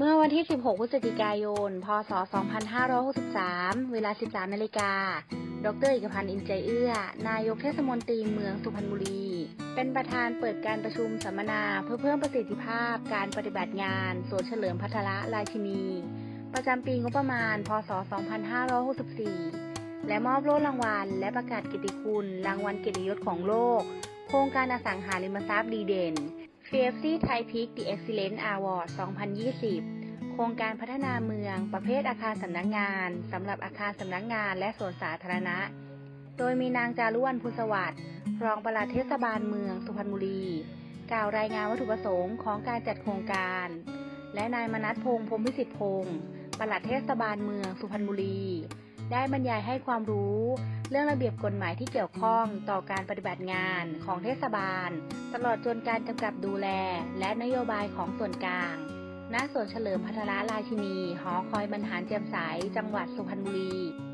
เมื่อวันที่ 16 พฤศจิกายน พศ 2563 เวลา 13 นาฬิกา ดร เอกพันธ์ อินใจเอื้อ นายกเทศมนตรีเมืองสุพรรณบุรี เป็นประธานเปิดการประชุมสัมมนาเพื่อเพิ่มประสิทธิภาพการปฏิบัติงานสวนเฉลิมพัทรราชินี ประจำปีงบประมาณ พศ 2564 และมอบโล่รางวัล และประกาศกิติคุณ รางวัลเกียรติยศของโลก โครงการอสังหาริมทรัพย์ดีเด่น KFC Thai Peak The Excellence Award 2020 โครงการพัฒนาเมือง ประเภทอาคารสำนักงานสำหรับอาคารสำนักงานและสวนสาธารณะ โดยมีนางจารุวรรณภูสวัสดิ์รองปลัดเทศบาลเมืองสุพรรณบุรี กล่าวรายงานวัตถุประสงค์ของการจัดโครงการ และนายมนัทพงษ์พรมวิสิทธิพงศ์ปลัดเทศบาลเมืองสุพรรณบุรี ได้บรรยายให้ความรู้ เรื่องระเบียบกฎหมายที่เกี่ยวข้องต่อการปฏิบัติงานของเทศบาล ตลอดจนการกำกับดูแล และนโยบายของส่วนกลาง ณ สวนเฉลิมพัทรราชินี หอคอยบรรหารแจ่มใสจังหวัดสุพรรณบุรี